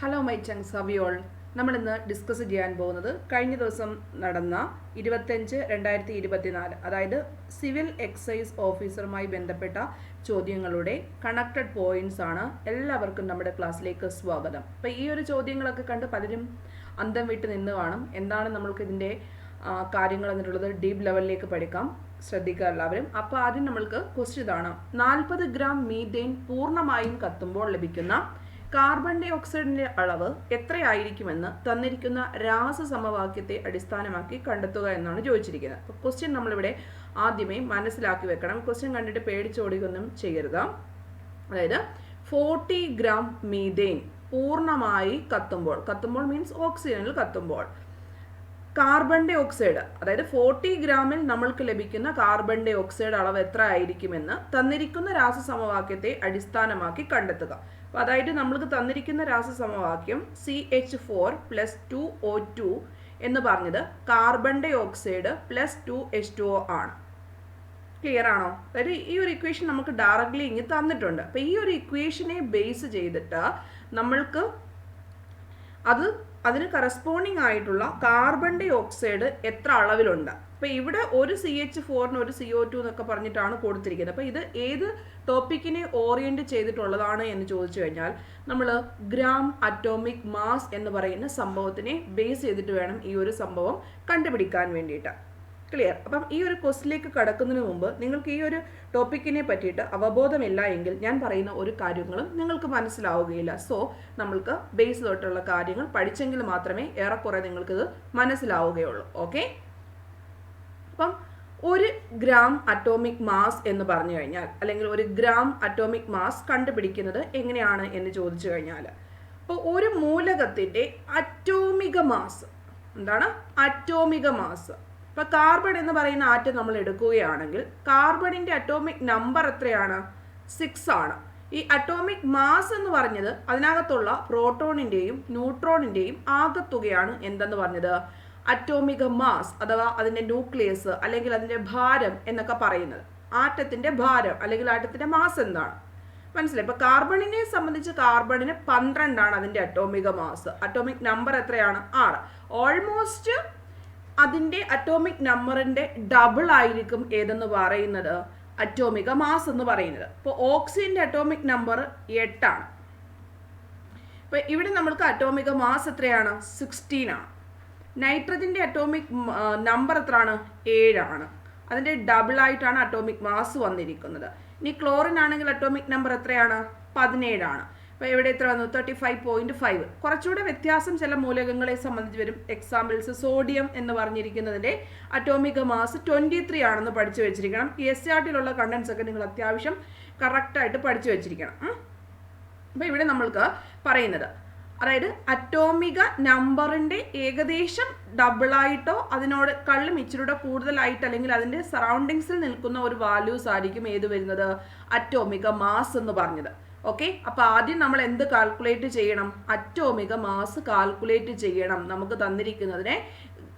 Hello my ചങ്സ് ഹവിയോൾ നമ്മൾ ഇന്ന് discuss ചെയ്യാൻ പോകുന്നത് കഴിഞ്ഞ ദിവസം നടന്ന ഇരുപത്തഞ്ച് രണ്ടായിരത്തി ഇരുപത്തിനാല് അതായത് സിവിൽ എക്സൈസ് ഓഫീസറുമായി ബന്ധപ്പെട്ട ചോദ്യങ്ങളുടെ കണക്റ്റഡ് പോയിന്റ്സ് ആണ് എല്ലാവർക്കും നമ്മുടെ ക്ലാസ്സിലേക്ക് സ്വാഗതം. അപ്പോൾ ഈ ഒരു ചോദ്യങ്ങളൊക്കെ കണ്ട് പലരും അന്തം വിട്ട് നിന്ന് കാണും. എന്താണ് നമ്മൾക്ക് ഇതിന്റെ കാര്യങ്ങൾ എന്നുള്ളത് ഡീപ് ലെവലിലേക്ക് പഠിക്കാം. ശ്രദ്ധിക്കുക എല്ലാവരും. അപ്പോൾ ആദ്യം നമ്മൾക്ക് ക്വസ്റ്റ്യൻ ഇതാണ്. നാൽപ്പത് ഗ്രാം മീഥെയിൻ പൂർണമായും കത്തുമ്പോൾ ലഭിക്കുന്ന കാർബൺ ഡൈ ഓക്സൈഡിന്റെ അളവ് എത്രയായിരിക്കുമെന്ന് തന്നിരിക്കുന്ന രാസസമവാക്യത്തെ അടിസ്ഥാനമാക്കി കണ്ടെത്തുക എന്നാണ് ചോദിച്ചിരിക്കുന്നത്. അപ്പോൾ ക്വസ്റ്റ്യൻ നമ്മളിവിടെ ആദ്യമേ മനസ്സിലാക്കി വെക്കണം. ക്വസ്റ്റ്യൻ കണ്ടിട്ട് പേടിച്ചോടുകയൊന്നും ചെയ്യരുത്. അതായത് ഫോർട്ടി ഗ്രാം മീതെയിൻ പൂർണമായി കത്തുമ്പോൾ കത്തുമ്പോൾ മീൻസ് ഓക്സിജനിൽ കത്തുമ്പോൾ. കാർബൺ ഡൈ ഓക്സൈഡ് അതായത് ഫോർട്ടി ഗ്രാമിൽ നമ്മൾക്ക് ലഭിക്കുന്ന കാർബൺ ഡൈ ഓക്സൈഡ് അളവ് എത്ര ആയിരിക്കുമെന്ന് തന്നിരിക്കുന്ന രാസസമവാക്യത്തെ അടിസ്ഥാനമാക്കി കണ്ടെത്തുക. അപ്പോൾ അതായത് നമ്മൾക്ക് തന്നിരിക്കുന്ന രാസസമവാക്യം C H four plus two O two എന്ന് പറഞ്ഞത് carbon dioxide plus two H two O ആണ്. ക്ലിയർ ആണോ? അതായത് ഈ ഒരു ഇക്വേഷൻ നമുക്ക് ഡയറക്റ്റ്ലി ഇങ്ങ് തന്നിട്ടുണ്ട്. അപ്പോൾ ഈ ഒരു ഇക്വേഷനെ ബേസ് ചെയ്തിട്ട് നമ്മൾക്ക് അത് അതിന് കറസ്പോണ്ടിങ് ആയിട്ടുള്ള കാർബൺ ഡൈ ഓക്സൈഡ് എത്ര അളവിലുണ്ട്? അപ്പോൾ ഇവിടെ ഒരു സി എച്ച് ഫോറിന് ഒരു സി ഒ ടു എന്നൊക്കെ പറഞ്ഞിട്ടാണ് കൊടുത്തിരിക്കുന്നത്. അപ്പോൾ ഇത് ഏത് ടോപ്പിക്കിനെ ഓറിയന്റ് ചെയ്തിട്ടുള്ളതാണ് എന്ന് ചോദിച്ചു കഴിഞ്ഞാൽ നമ്മൾ ഗ്രാം അറ്റോമിക് മാസ് എന്ന് പറയുന്ന സംഭവത്തിനെ ബേസ് ചെയ്തിട്ട് വേണം ഈ ഒരു സംഭവം കണ്ടുപിടിക്കാൻ വേണ്ടിയിട്ട്. ക്ലിയർ അപ്പം ഈ ഒരു ക്വസ്റ്റിലേക്ക് കടക്കുന്നതിന് മുമ്പ് നിങ്ങൾക്ക് ഈ ഒരു ടോപ്പിക്കിനെ പറ്റിയിട്ട് അവബോധമില്ല എങ്കിൽ ഞാൻ പറയുന്ന ഒരു കാര്യങ്ങളും നിങ്ങൾക്ക് മനസ്സിലാവുകയില്ല. സോ നമ്മൾക്ക് ബേസ് തൊട്ടുള്ള കാര്യങ്ങൾ പഠിച്ചെങ്കിൽ മാത്രമേ ഏറെക്കുറെ നിങ്ങൾക്കിത് മനസ്സിലാവുകയുള്ളൂ. ഓക്കെ അപ്പം ഒരു ഗ്രാം അറ്റോമിക് മാസ് എന്ന് പറഞ്ഞു കഴിഞ്ഞാൽ അല്ലെങ്കിൽ ഒരു ഗ്രാം അറ്റോമിക് മാസ് കണ്ടുപിടിക്കുന്നത് എങ്ങനെയാണ് എന്ന് ചോദിച്ചു കഴിഞ്ഞാൽ അപ്പോൾ ഒരു മൂലകത്തിന്റെ അറ്റോമിക മാസ് എന്താണ്? അറ്റോമിക മാസ് ഇപ്പൊ കാർബൺ എന്ന് പറയുന്ന ആറ്റം നമ്മൾ എടുക്കുകയാണെങ്കിൽ കാർബണിന്റെ അറ്റോമിക് നമ്പർ എത്രയാണ്? സിക്സ് ആണ്. ഈ അറ്റോമിക് മാസ് എന്ന് പറഞ്ഞത് അതിനകത്തുള്ള പ്രോട്ടോണിന്റെയും ന്യൂട്രോണിന്റെയും ആകത്തുകയാണ് എന്തെന്ന് പറഞ്ഞത്? അറ്റോമിക മാസ് അഥവാ അതിന്റെ ന്യൂക്ലിയസ് അല്ലെങ്കിൽ അതിന്റെ ഭാരം എന്നൊക്കെ പറയുന്നത്. ആറ്റത്തിന്റെ ഭാരം അല്ലെങ്കിൽ ആറ്റത്തിന്റെ മാസ് എന്താണ്? മനസ്സിലായി? ഇപ്പൊ കാർബണിനെ സംബന്ധിച്ച് കാർബണിന് പന്ത്രണ്ടാണ് അതിന്റെ അറ്റോമിക മാസ് അറ്റോമിക് നമ്പർ എത്രയാണ്? ആറ്. ഓൾമോസ്റ്റ് അതിന്റെ അറ്റോമിക് നമ്പറിന്റെ ഡബിൾ ആയിരിക്കും ഏതെന്ന് പറയുന്നത്? അറ്റോമിക മാസ് എന്ന് പറയുന്നത്. ഇപ്പോൾ ഓക്സിജന്റെ അറ്റോമിക് നമ്പർ എട്ടാണ്. ഇപ്പോൾ ഇവിടെ നമ്മൾക്ക് അറ്റോമിക മാസ് എത്രയാണ്? സിക്സ്റ്റീൻ ആണ്. നൈട്രജന്റെ അറ്റോമിക് നമ്പർ എത്രയാണ്? ഏഴാണ്. അതിന്റെ ഡബിൾ ആയിട്ടാണ് അറ്റോമിക് മാസ് വന്നിരിക്കുന്നത്. ഇനി ക്ലോറിൻ ആണെങ്കിൽ അറ്റോമിക് നമ്പർ എത്രയാണ്? പതിനേഴാണ്. ഇവിടെ എത്ര വന്നു? തേർട്ടി ഫൈവ് പോയിന്റ് ഫൈവ് കുറച്ചുകൂടെ വ്യത്യാസം ചില മൂലകങ്ങളെ സംബന്ധിച്ച് വരും. എക്സാമ്പിൾസ് സോഡിയം എന്ന് പറഞ്ഞിരിക്കുന്നതിന്റെ അറ്റോമിക മാസ് ട്വന്റി ത്രീ ആണെന്ന് പഠിച്ചു വെച്ചിരിക്കണം. എസ് ആർ ടിയിലുള്ള കണ്ടൻസ് ഒക്കെ നിങ്ങൾ അത്യാവശ്യം കറക്റ്റായിട്ട് പഠിച്ചു വെച്ചിരിക്കണം. അപ്പോൾ ഇവിടെ നമ്മൾക്ക് പറയുന്നത് അതായത് അറ്റോമിക നമ്പറിന്റെ ഏകദേശം ഡബിളായിട്ടോ അതിനോട് കള്ളും ഇച്ചിരൂടെ കൂടുതലായിട്ട് അല്ലെങ്കിൽ അതിന്റെ സറൗണ്ടിങ്സിൽ നിൽക്കുന്ന ഒരു വാല്യൂസ് ആയിരിക്കും ഏത് വരുന്നത്? അറ്റോമിക മാസ് എന്ന് പറഞ്ഞത്. ഓക്കെ അപ്പൊ ആദ്യം നമ്മൾ എന്ത് കാൽക്കുലേറ്റ് ചെയ്യണം? അറ്റോമിക മാസ് കാൽക്കുലേറ്റ് ചെയ്യണം. നമുക്ക് തന്നിരിക്കുന്നതിനെ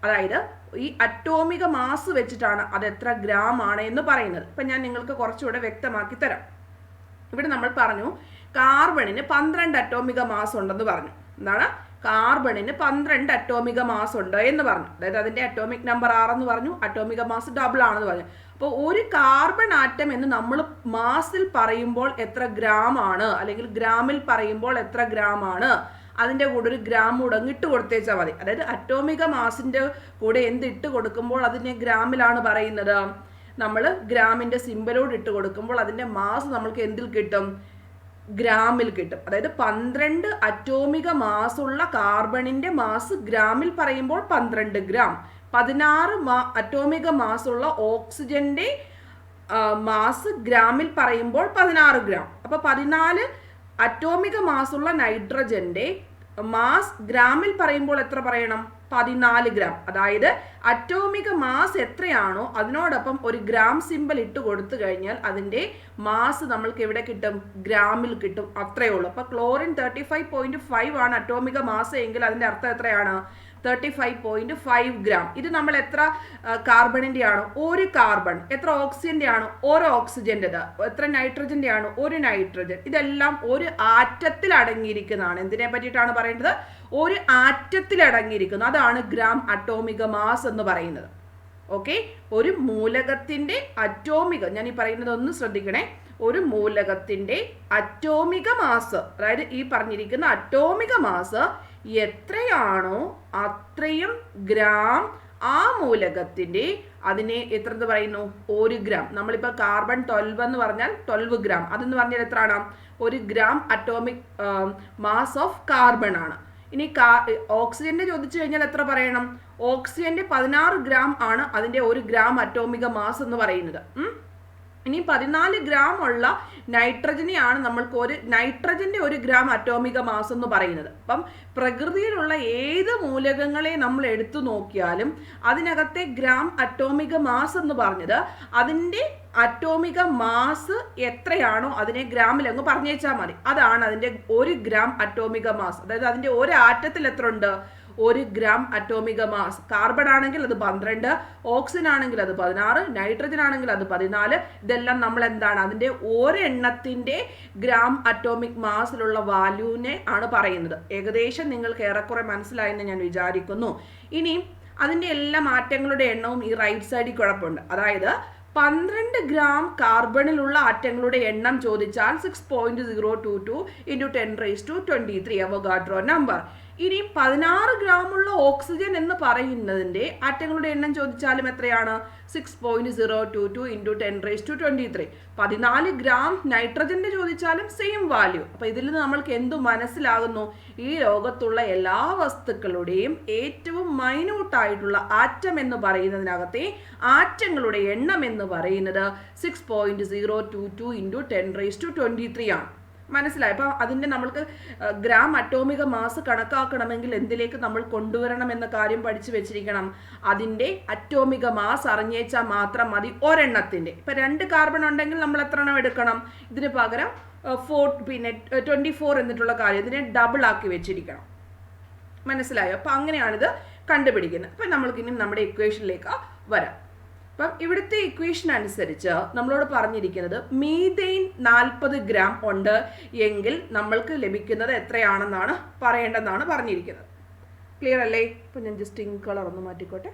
അതായത് ഈ അറ്റോമിക മാസ് വെച്ചിട്ടാണ് അത് എത്ര ഗ്രാം ആണ് എന്ന് പറയുന്നത്. ഇപ്പൊ ഞാൻ നിങ്ങൾക്ക് കുറച്ചുകൂടെ വ്യക്തമാക്കി തരാം. ഇവിടെ നമ്മൾ പറഞ്ഞു കാർബണിന് പന്ത്രണ്ട് അറ്റോമിക മാസ് ഉണ്ടെന്ന് പറഞ്ഞു. എന്താണ്? കാർബണിന് പന്ത്രണ്ട് അറ്റോമിക മാസ് ഉണ്ട് എന്ന് പറഞ്ഞു. അതായത് അതിന്റെ അറ്റോമിക് നമ്പർ ആറെന്ന് പറഞ്ഞു അറ്റോമിക മാസ് ഡബിൾ ആണെന്ന് പറഞ്ഞു. അപ്പോൾ ഒരു കാർബൺ ആറ്റം എന്ന് നമ്മൾ മാസിൽ പറയുമ്പോൾ എത്ര ഗ്രാം ആണ്? അല്ലെങ്കിൽ ഗ്രാമിൽ പറയുമ്പോൾ എത്ര ഗ്രാം ആണ്? അതിന്റെ കൂടെ ഒരു ഗ്രാം ഉടങ്ങിട്ട് കൊടുത്തേച്ചാൽ മതി. അതായത് അറ്റോമിക മാസിന്റെ കൂടെ എന്ത് ഇട്ട് കൊടുക്കുമ്പോൾ അതിനെ ഗ്രാമിലാണ് പറയുന്നത്? നമ്മൾ ഗ്രാമിന്റെ സിമ്പലോട് ഇട്ട് കൊടുക്കുമ്പോൾ അതിന്റെ മാസ് നമ്മൾക്ക് എന്തിൽ കിട്ടും? ഗ്രാമിൽ കിട്ടും. അതായത് പന്ത്രണ്ട് അറ്റോമിക മാസുള്ള കാർബണിന്റെ മാസ് ഗ്രാമിൽ പറയുമ്പോൾ പന്ത്രണ്ട് ഗ്രാം. പതിനാറ് മാ അറ്റോമിക മാസുള്ള ഓക്സിജന്റെ മാസ് ഗ്രാമിൽ പറയുമ്പോൾ പതിനാറ് ഗ്രാം. അപ്പൊ പതിനാല് അറ്റോമിക മാസുള്ള നൈട്രജന്റെ മാസ് ഗ്രാമിൽ പറയുമ്പോൾ എത്ര പറയണം? പതിനാല് ഗ്രാം. അതായത് അറ്റോമിക മാസ് എത്രയാണോ അതിനോടൊപ്പം ഒരു ഗ്രാം സിമ്പൽ ഇട്ട് കൊടുത്തു കഴിഞ്ഞാൽ അതിന്റെ മാസ് നമ്മൾക്ക് എവിടെ കിട്ടും? ഗ്രാമിൽ കിട്ടും. അത്രയേ ഉള്ളൂ. അപ്പോൾ chlorine thirty five point five ആണ് അറ്റോമിക മാസ് എങ്കിൽ അതിന്റെ അർത്ഥം എത്രയാണ്? Thirty five point five gram ഇത് നമ്മൾ എത്ര കാർബണിന്റെ ആണ് ഒരു കാർബൺ എത്ര ഓക്സിജന്റെ ആണ് ഒരു ഓക്സിജന്റെത് എത്ര നൈട്രജന്റെ ആണ് ഒരു നൈട്രജൻ ഇതെല്ലാം ഒരു ആറ്റത്തിൽ അടങ്ങിയിരിക്കുന്നതാണ് എന്തിനെ പറ്റിയിട്ടാണ് പറയേണ്ടത്? ഒരു ആറ്റത്തിൽ അടങ്ങിയിരിക്കുന്നു അതാണ് ഗ്രാം അറ്റോമിക മാസ് എന്ന് പറയുന്നത്. ഓക്കെ ഒരു മൂലകത്തിന്റെ അറ്റോമിക ഞാൻ ഈ പറയുന്നത് ഒന്ന് ശ്രദ്ധിക്കണേ. ഒരു മൂലകത്തിന്റെ അറ്റോമിക മാസ് അതായത് ഈ പറഞ്ഞിരിക്കുന്ന അറ്റോമിക മാസ് എത്രയാണോ അത്രയും ഗ്രാം ആ മൂലകത്തിന്റെ അതിനെ എത്ര എന്ന് പറയുന്നു? ഒരു ഗ്രാം. നമ്മളിപ്പോൾ കാർബൺ ട്വൽവ് എന്ന് പറഞ്ഞാൽ ട്വൽവ് ഗ്രാം. അതെന്ന് പറഞ്ഞാൽ എത്രയാണ്? ഒരു gram atomic mass of carbon ആണ്. ഇനി കാ ഓക്സിജന്റെ ചോദിച്ചു കഴിഞ്ഞാൽ എത്ര പറയണം? ഓക്സിജന്റെ പതിനാറ് ഗ്രാം ആണ് അതിന്റെ ഒരു ഗ്രാം അറ്റോമിക മാസ് എന്ന് പറയുന്നത്. ഇനി പതിനാല് ഗ്രാം ഉള്ള നൈട്രജനെയാണ് നമ്മൾക്ക് ഒരു നൈട്രജന്റെ ഒരു ഗ്രാം അറ്റോമിക മാസ് എന്ന് പറയുന്നത്. അപ്പം പ്രകൃതിയിലുള്ള ഏത് മൂലകങ്ങളെ നമ്മൾ എടുത്തു നോക്കിയാലും അതിനകത്തെ ഗ്രാം അറ്റോമിക മാസ് എന്ന് പറഞ്ഞത് അതിന്റെ അറ്റോമിക മാസ് എത്രയാണോ അതിനെ ഗ്രാമിൽ അങ്ങ് പറഞ്ഞേച്ചാൽ മതി. അതാണ് അതിന്റെ ഒരു ഗ്രാം അറ്റോമിക മാസ് അതായത് അതിന്റെ ഒരു ആറ്റത്തിൽ എത്ര ഉണ്ട്? ഒരു ഗ്രാം അറ്റോമിക മാസ്. കാർബൺ ആണെങ്കിൽ അത് പന്ത്രണ്ട് ഓക്സിജൻ ആണെങ്കിൽ അത് പതിനാറ് നൈട്രജൻ ആണെങ്കിൽ അത് പതിനാല്. ഇതെല്ലാം നമ്മൾ എന്താണ് അതിന്റെ ഒരെണ്ണത്തിന്റെ ഗ്രാം അറ്റോമിക് മാസിലുള്ള വാല്യൂവിനെ ആണ് പറയുന്നത്. ഏകദേശം നിങ്ങൾക്ക് ഏറെക്കുറെ മനസ്സിലായെന്ന് ഞാൻ വിചാരിക്കുന്നു. ഇനി അതിന്റെ എല്ലാ മാറ്റങ്ങളുടെ എണ്ണവും ഈ റൈറ്റ് സൈഡിൽ കുഴപ്പമുണ്ട് അതായത് പന്ത്രണ്ട് ഗ്രാം കാർബണിലുള്ള ആറ്റങ്ങളുടെ എണ്ണം ചോദിച്ചാൽ six point zero two two into ten raise two twenty three Avogadro number ഇനി പതിനാറ് ഗ്രാമുള്ള ഓക്സിജൻ എന്ന് പറയുന്നതിന്റെ ആറ്റങ്ങളുടെ എണ്ണം ചോദിച്ചാലും എത്രയാണ്? Six point zero two two into ten raise two twenty three പതിനാല് ഗ്രാം നൈട്രജന്റെ ചോദിച്ചാലും സെയിം വാല്യൂ അപ്പോൾ ഇതിൽ നിന്ന് നമ്മൾക്ക് എന്തു മനസ്സിലാകുന്നു? ഈ ലോകത്തുള്ള എല്ലാ വസ്തുക്കളുടെയും ഏറ്റവും മൈന്യൂട്ടായിട്ടുള്ള ആറ്റം എന്ന് പറയുന്നതിനകത്തെ ആറ്റങ്ങളുടെ എണ്ണം എന്ന് പറയുന്നത് six point zero two two into ten raise two twenty three ആണ്. മനസ്സിലായി. അപ്പോൾ അതിന്റെ നമ്മൾക്ക് ഗ്രാം അറ്റോമിക മാസ് കണക്കാക്കണമെങ്കിൽ എന്തിലേക്ക് നമ്മൾ കൊണ്ടുവരണം എന്ന കാര്യം പഠിച്ചു വെച്ചിരിക്കണം. അതിന്റെ അറ്റോമിക മാസ് അറിഞ്ഞേച്ചാൽ മാത്രം മതി ഒരെണ്ണത്തിന്റെ ഇപ്പം രണ്ട് കാർബൺ ഉണ്ടെങ്കിൽ നമ്മൾ എത്ര എണ്ണം എടുക്കണം? ഇതിന് പകരം ഫോർ പിന്നെ ട്വന്റി ഫോർ എന്നിട്ടുള്ള കാര്യം ഇതിനെ ഡബിൾ ആക്കി വെച്ചിരിക്കണം. മനസ്സിലായോ? അപ്പം അങ്ങനെയാണിത് കണ്ടുപിടിക്കുന്നത്. അപ്പം നമ്മൾക്ക് ഇനി നമ്മുടെ ഇക്വേഷനിലേക്ക് വരാം. അപ്പം ഇവിടുത്തെ ഇക്വേഷൻ അനുസരിച്ച് നമ്മളോട് പറഞ്ഞിരിക്കുന്നത് മീതെയിൻ നാൽപ്പത് ഗ്രാം ഉണ്ട് എങ്കിൽ നമ്മൾക്ക് ലഭിക്കുന്നത് എത്രയാണെന്നാണ് പറയേണ്ടതെന്നാണ് പറഞ്ഞിരിക്കുന്നത്. ക്ലിയർ അല്ലേ? ഇപ്പം ഞാൻ ജസ്റ്റ് ഇങ്ക് കളർ ഒന്ന് മാറ്റിക്കോട്ടെ.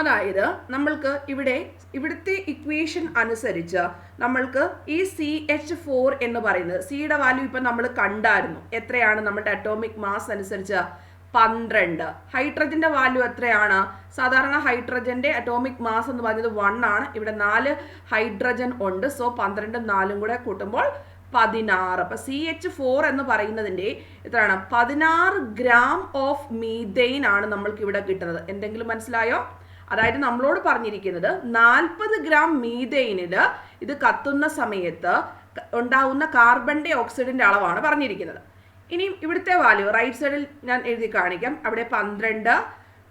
അതായത് നമ്മൾക്ക് ഇവിടെ ഇവിടുത്തെ ഇക്വേഷൻ അനുസരിച്ച് നമ്മൾക്ക് ഈ സി എച്ച് ഫോർ എന്ന് പറയുന്നത് സിയുടെ വാല്യൂ ഇപ്പം നമ്മൾ കണ്ടായിരുന്നു. എത്രയാണ് നമ്മുടെ അറ്റോമിക് മാസ് അനുസരിച്ച് പന്ത്രണ്ട്. ഹൈഡ്രജന്റെ വാല്യൂ എത്രയാണ്? സാധാരണ ഹൈഡ്രജന്റെ അറ്റോമിക് മാസ് എന്ന് പറഞ്ഞത് വൺ ആണ്. ഇവിടെ നാല് ഹൈഡ്രജൻ ഉണ്ട്. സോ പന്ത്രണ്ടും നാലും കൂടെ കൂട്ടുമ്പോൾ പതിനാറ്. അപ്പൊ സി എച്ച് ഫോർ എന്ന് പറയുന്നതിന്റെ എത്രയാണ് പതിനാറ് ഗ്രാം ഓഫ് മീതെയിൻ ആണ് നമ്മൾക്ക് ഇവിടെ കിട്ടുന്നത്. എന്തെങ്കിലും മനസ്സിലായോ? അതായത് നമ്മളോട് പറഞ്ഞിരിക്കുന്നത് നാൽപ്പത് ഗ്രാം മീതെയിനിൽ ഇത് കത്തുന്ന സമയത്ത് ഉണ്ടാവുന്ന കാർബൺ ഡൈ ഓക്സൈഡിന്റെ അളവാണ് പറഞ്ഞിരിക്കുന്നത്. ഇനി ഇവിടുത്തെ വാല്യൂ റൈറ്റ് സൈഡിൽ ഞാൻ എഴുതി കാണിക്കാം. അവിടെ പന്ത്രണ്ട്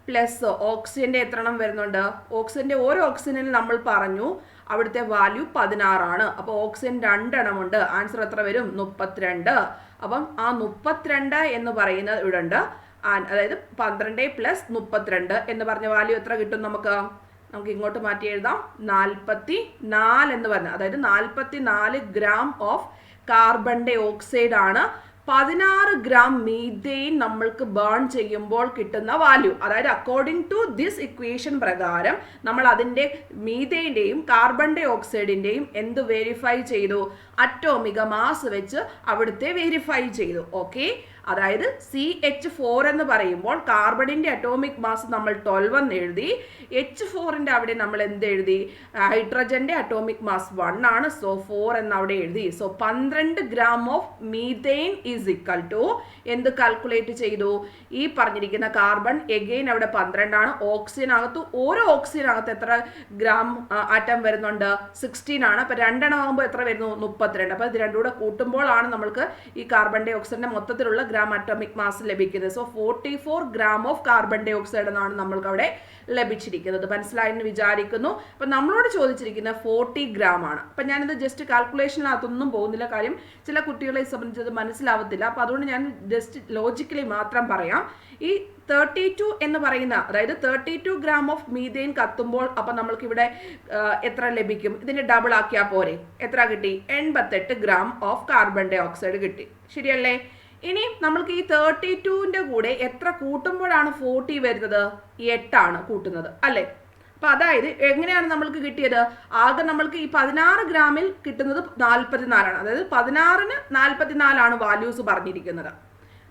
പ്ലസ് ഓക്സിജന്റെ എത്ര എണ്ണം വരുന്നുണ്ട്. ഓക്സിജന്റെ ഓരോ ഓക്സിജനിൽ നമ്മൾ പറഞ്ഞു അവിടുത്തെ വാല്യൂ പതിനാറാണ്. അപ്പോൾ ഓക്സിജൻ രണ്ടെണ്ണമുണ്ട്. ആൻസർ എത്ര വരും? മുപ്പത്തിരണ്ട്. അപ്പം ആ മുപ്പത്തിരണ്ട് എന്ന് പറയുന്നത് ഇവിടെ ഉണ്ട് അതായത് പന്ത്രണ്ട് പ്ലസ് മുപ്പത്തിരണ്ട് എന്ന് പറഞ്ഞ വാല്യൂ എത്ര കിട്ടും നമുക്ക്? നമുക്ക് ഇങ്ങോട്ട് മാറ്റി എഴുതാം. നാൽപ്പത്തി നാല് എന്ന് പറഞ്ഞ അതായത് നാൽപ്പത്തി നാല് gram of carbon dioxide ആണ് പതിനാറ് ഗ്രാം മീതെയിൻ നമ്മൾക്ക് ബേൺ ചെയ്യുമ്പോൾ കിട്ടുന്ന വാല്യൂ അതായത് അക്കോർഡിംഗ് ടു ദിസ് ഇക്വേഷൻ പ്രകാരം നമ്മൾ അതിന്റെ മീതെയിന്റെയും കാർബൺ ഡൈ ഓക്സൈഡിന്റെയും എന്ത് വെരിഫൈ ചെയ്തു? അറ്റോമിക മാസ് വെച്ച് അവിടുത്തെ വെരിഫൈ ചെയ്തു. ഓക്കെ അതായത് സി എച്ച് ഫോർ എന്ന് പറയുമ്പോൾ കാർബണിന്റെ അറ്റോമിക് മാസ് നമ്മൾ ട്വൽവ് എന്ന് എഴുതി എച്ച് ഫോറിന്റെ അവിടെ നമ്മൾ എന്ത് എഴുതി? ഹൈഡ്രജന്റെ അറ്റോമിക് മാസ് വൺ ആണ്. സോ ഫോർ എന്ന് അവിടെ എഴുതി. സോ പന്ത്രണ്ട് gram of methane is equal to എന്ത് കാൽക്കുലേറ്റ് ചെയ്തു? ഈ പറഞ്ഞിരിക്കുന്ന കാർബൺ എഗെയിൻ അവിടെ പന്ത്രണ്ടാണ്. ഓക്സിജനകത്ത് ഓരോ ഓക്സിജൻ ഓക്സിജനകത്ത് എത്ര ഗ്രാം ആറ്റം വരുന്നുണ്ട്? സിക്സ്റ്റീൻ ആണ്. അപ്പോൾ രണ്ടെണ്ണം ആകുമ്പോൾ എത്ര വരുന്നു? മുപ്പത്തിരണ്ട്. അപ്പോൾ ഇത് രണ്ടും കൂടെ കൂട്ടുമ്പോഴാണ് നമ്മൾക്ക് ഈ കാർബൺ ഡൈ ഓക്സൈഡിന്റെ മൊത്തത്തിലുള്ള ഗ്രാം അറ്റോമിക് മാസ് ലഭിക്കുന്നത്. So forty four gram of carbon dioxide എന്നാണ് നമ്മൾക്ക് അവിടെ ലഭിച്ചിരിക്കുന്നത്. മനസ്സിലായെന്ന് വിചാരിക്കുന്നു. അപ്പം നമ്മളോട് ചോദിച്ചിരിക്കുന്ന ഫോർട്ടി ഗ്രാം ആണ്. അപ്പം ഞാനിത് ജസ്റ്റ് കാൽക്കുലേഷനകത്തൊന്നും പോകുന്നില്ല. കാര്യം ചില കുട്ടികളെ സംബന്ധിച്ച് അത് മനസ്സിലാവത്തില്ല. അപ്പം അതുകൊണ്ട് ഞാൻ ജസ്റ്റ് ലോജിക്കലി മാത്രം പറയാം. ഈ തേർട്ടി ടു എന്ന് പറയുന്ന അതായത് thirty two gram of methane കത്തുമ്പോൾ അപ്പം നമ്മൾക്ക് ഇവിടെ എത്ര ലഭിക്കും? ഇതിന് ഡബിൾ ആക്കിയാൽ പോരെ. എത്ര കിട്ടി? എൺപത്തെട്ട് gram of carbon dioxide കിട്ടി. ശരിയല്ലേ? ഇനി നമ്മൾക്ക് ഈ തേർട്ടി ടുവിന്റെ കൂടെ എത്ര കൂട്ടുമ്പോഴാണ് ഫോർട്ടി വരുന്നത്? എട്ടാണ് കൂട്ടുന്നത് അല്ലേ? അപ്പം അതായത് എങ്ങനെയാണ് നമ്മൾക്ക് കിട്ടിയത്? ആകെ നമ്മൾക്ക് ഈ പതിനാറ് ഗ്രാമിൽ കിട്ടുന്നത് നാൽപ്പത്തിനാലാണ് അതായത് പതിനാറിന് നാൽപ്പത്തിനാലാണ് വാല്യൂസ് പറഞ്ഞിരിക്കുന്നത്.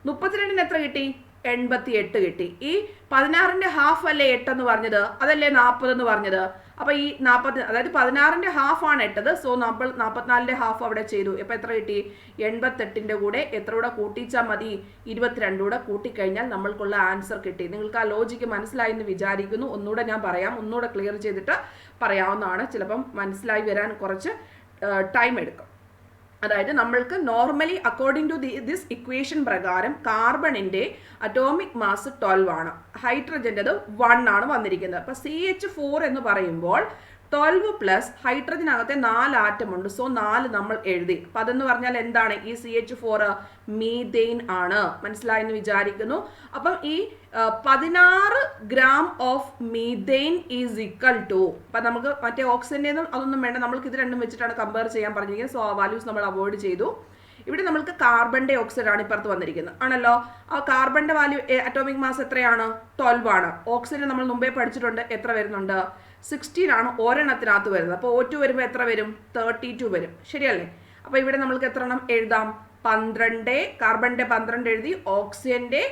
മുപ്പത്തിരണ്ടിന് എത്ര കിട്ടി? എൺപത്തി എട്ട് കിട്ടി. ഈ പതിനാറിന്റെ ഹാഫ് അല്ലേ എട്ടെന്ന് പറഞ്ഞത്? അതല്ലേ നാൽപ്പത് എന്ന് പറഞ്ഞത്? അപ്പൊ ഈ നാൽപ്പത്തി അതായത് പതിനാറിന്റെ ഹാഫ് ആണ് എട്ടത്. സോ നമ്മൾ നാൽപ്പത്തിനാലിന്റെ ഹാഫ് അവിടെ ചെയ്തു. ഇപ്പൊ എത്ര കിട്ടി? എൺപത്തെട്ടിന്റെ കൂടെ എത്ര കൂടെ കൂട്ടിച്ചാൽ മതി? ഇരുപത്തിരണ്ട് കൂടെ കൂട്ടിക്കഴിഞ്ഞാൽ നമ്മൾക്കുള്ള ആൻസർ കിട്ടി. നിങ്ങൾക്ക് ആ ലോജിക്ക് മനസ്സിലായി എന്ന് വിചാരിക്കുന്നു. ഒന്നുകൂടെ ഞാൻ പറയാം. ഒന്നുകൂടെ ക്ലിയർ ചെയ്തിട്ട് പറയാവുന്നതാണ്. ചിലപ്പം മനസ്സിലായി വരാൻ കുറച്ച് ടൈം എടുക്കും. അതായത് നമ്മൾക്ക് normally according to this equation പ്രകാരം കാർബണിന്റെ അറ്റോമിക് മാസ് ട്വൽവ് ആണ്. ഹൈഡ്രജന്റെത് വൺ ആണ് വന്നിരിക്കുന്നത്. അപ്പോൾ സി എച്ച് ഫോർ എന്ന് പറയുമ്പോൾ ട്വൽവ് പ്ലസ് ഹൈഡ്രജനകത്തെ നാല് ആറ്റം ഉണ്ട് സോ നാല് നമ്മൾ എഴുതി. അപ്പം അതെന്ന് പറഞ്ഞാൽ എന്താണ്? ഈ സി എച്ച് ഫോർ മീതെയിൻ ആണ്. മനസ്സിലായെന്ന് വിചാരിക്കുന്നു. അപ്പം ഈ പതിനാറ് gram of methane is equal to അപ്പം നമുക്ക് മറ്റേ ഓക്സിജന്റെന്നും അതൊന്നും വേണ്ട. നമ്മൾക്ക് ഇത് രണ്ടും വെച്ചിട്ടാണ് കമ്പയർ ചെയ്യാൻ പറഞ്ഞിരിക്കുന്നത്. സോ ആ വാല്യൂസ് നമ്മൾ അവോയ്ഡ് ചെയ്തു. ഇവിടെ നമ്മൾക്ക് കാർബൺ ഡൈ ഓക്സൈഡ് ആണ് ഇപ്പുറത്ത് വന്നിരിക്കുന്നത്. ആണല്ലോ? ആ കാർബണിന്റെ വാല്യൂ അറ്റോമിക് മാസ് എത്രയാണ്? ട്വൽവ് ആണ്. ഓക്സിജൻ നമ്മൾ മുമ്പേ പഠിച്ചിട്ടുണ്ട്. എത്ര വരുന്നുണ്ട്? സിക്സ്റ്റീൻ ആണ് ഒരെണ്ണത്തിനകത്ത് വരുന്നത്. അപ്പോൾ ഒ ടു വരുമ്പോൾ എത്ര വരും? തേർട്ടി ടു വരും. ശരിയല്ലേ? അപ്പോൾ ഇവിടെ നമ്മൾക്ക് എത്ര എണ്ണം എഴുതാം? പന്ത്രണ്ട്. കാർബണിന്റെ പന്ത്രണ്ട് എഴുതി ഓക്സിജന്റെ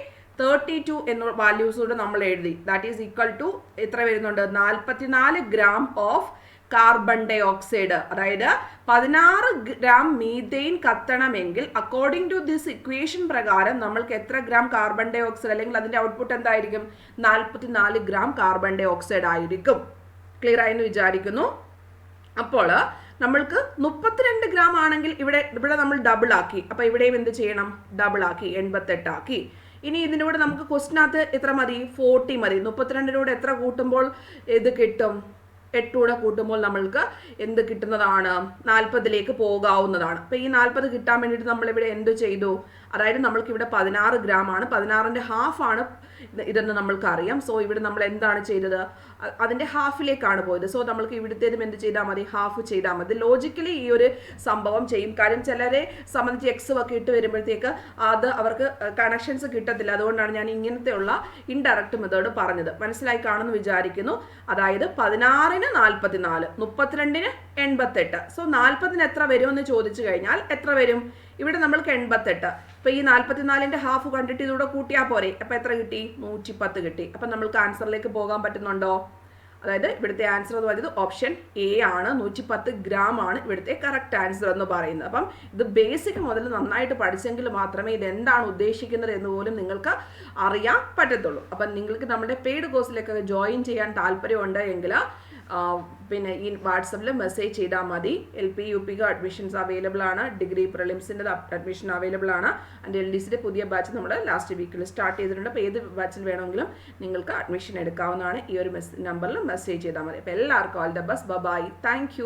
തേർട്ടി ടു എന്ന വാല്യൂസ് കൂടെ നമ്മൾ എഴുതി. ദാറ്റ് ഈസ് ഈക്വൽ ടു എത്ര വരുന്നുണ്ട്? നാൽപ്പത്തിനാല് gram of carbon dioxide അതായത് പതിനാറ് ഗ്രാം മീതെയിൻ കത്തണമെങ്കിൽ അക്കോർഡിംഗ് ടു ദിസ് ഇക്വേഷൻ പ്രകാരം നമ്മൾക്ക് എത്ര ഗ്രാം കാർബൺ ഡൈ ഓക്സൈഡ് അല്ലെങ്കിൽ അതിന്റെ ഔട്ട്പുട്ട് എന്തായിരിക്കും? നാൽപ്പത്തിനാല് ഗ്രാം കാർബൺ ഡൈ ഓക്സൈഡ് ആയിരിക്കും. ക്ലിയർ ആയെന്ന് വിചാരിക്കുന്നു. അപ്പോൾ നമ്മൾക്ക് മുപ്പത്തിരണ്ട് ഗ്രാം ആണെങ്കിൽ ഇവിടെ ഇവിടെ നമ്മൾ ഡബിൾ ആക്കി. അപ്പോൾ ഇവിടെയും എന്ത് ചെയ്യണം? ഡബിൾ ആക്കി എൺപത്തെട്ടാക്കി ഇനി ഇതിന്റെ കൂടെ നമുക്ക് ക്വസ്റ്റിനകത്ത് എത്ര മതി? ഫോർട്ടി മതി. മുപ്പത്തിരണ്ടിനോട് എത്ര കൂട്ടുമ്പോൾ ഇത് കിട്ടും? എട്ടൂടെ കൂട്ടുമ്പോൾ നമ്മൾക്ക് എന്ത് കിട്ടുന്നതാണ്? നാൽപ്പതിലേക്ക് പോകാവുന്നതാണ്. അപ്പോൾ ഈ നാൽപ്പത് കിട്ടാൻ വേണ്ടിയിട്ട് നമ്മളിവിടെ എന്ത് ചെയ്തു? അതായത് നമ്മൾക്ക് ഇവിടെ പതിനാറ് ഗ്രാം ആണ് പതിനാറിന്റെ ഹാഫ് ആണ് ഇത് ഇതെന്ന് നമ്മൾക്ക് അറിയാം സോ ഇവിടെ നമ്മൾ എന്താണ് ചെയ്തത്? അതിന്റെ ഹാഫിലേക്കാണ് പോയത്. സോ നമ്മൾക്ക് ഇവിടുത്തേതും എന്ത് ചെയ്താൽ മതി? ഹാഫ് ചെയ്താൽ മതി. ലോജിക്കലി ഈ ഒരു സംഭവം ചെയ്യും. കാര്യം ചിലരെ സംബന്ധിച്ച് എക്സ് ഒക്കെ ഇട്ട് വരുമ്പോഴത്തേക്ക് അത് അവർക്ക് കണക്ഷൻസ് കിട്ടത്തില്ല. അതുകൊണ്ടാണ് ഞാൻ ഇങ്ങനത്തെയുള്ള ഇൻഡയറക്റ്റ് മെത്തേഡ് പറഞ്ഞത്. മനസ്സിലായി കാണുമെന്ന് വിചാരിക്കുന്നു. അതായത് പതിനാറിന് നാൽപ്പത്തിനാല് മുപ്പത്തിരണ്ടിന് എൺപത്തെട്ട്. സോ നാൽപ്പതിന് എത്ര വരുമെന്ന് ചോദിച്ചു കഴിഞ്ഞാൽ എത്ര വരും? ഇവിടെ നമ്മൾക്ക് എൺപത്തെട്ട്. അപ്പൊ ഈ നാൽപ്പത്തിനാലിന്റെ ഹാഫ് കണ്ടിട്ട് ഇതൂടെ കൂട്ടിയാൽ പോരെ. അപ്പൊ എത്ര കിട്ടി? നൂറ്റി പത്ത് കിട്ടി. അപ്പൊ നമ്മൾക്ക് ആൻസറിലേക്ക് പോകാൻ പറ്റുന്നുണ്ടോ? അതായത് ഇവിടുത്തെ ആൻസർ എന്ന് പറയുന്നത് ഓപ്ഷൻ എ ആണ്. നൂറ്റി പത്ത് ഗ്രാം ആണ് ഇവിടുത്തെ കറക്റ്റ് ആൻസർ എന്ന് പറയുന്നത്. അപ്പം ഇത് ബേസിക് മുതൽ നന്നായിട്ട് പഠിച്ചെങ്കിൽ മാത്രമേ ഇത് എന്താണ് ഉദ്ദേശിക്കുന്നത് എന്ന് പോലും നിങ്ങൾക്ക് അറിയാൻ പറ്റത്തുള്ളൂ. അപ്പം നിങ്ങൾക്ക് നമ്മുടെ പെയ്ഡ് കോഴ്സിലേക്കൊക്കെ ജോയിൻ ചെയ്യാൻ താല്പര്യമുണ്ട് എങ്കിൽ പിന്നെ ഈ വാട്സപ്പിൽ മെസ്സേജ് ചെയ്താൽ മതി. എൽ പി യു പിക്ക് അഡ്മിഷൻസ് അവൈലബിൾ ആണ്. ഡിഗ്രി പ്രിലിംസിന്റെ അഡ്മിഷൻ അവൈലബിൾ ആണ്. ആൻഡ് എൽ ഡി സിയുടെ പുതിയ ബാച്ച് നമ്മൾ ലാസ്റ്റ് വീക്കിൽ സ്റ്റാർട്ട് ചെയ്തിട്ടുണ്ട്. അപ്പോൾ ഏത് ബാച്ചിൽ വേണമെങ്കിലും നിങ്ങൾക്ക് അഡ്മിഷൻ എടുക്കാവുന്നതാണ്. ഈ ഒരു മെസ് നമ്പറിൽ മെസ്സേജ് ചെയ്താൽ മതി. അപ്പോൾ എല്ലാവർക്കും all the best bye bye thank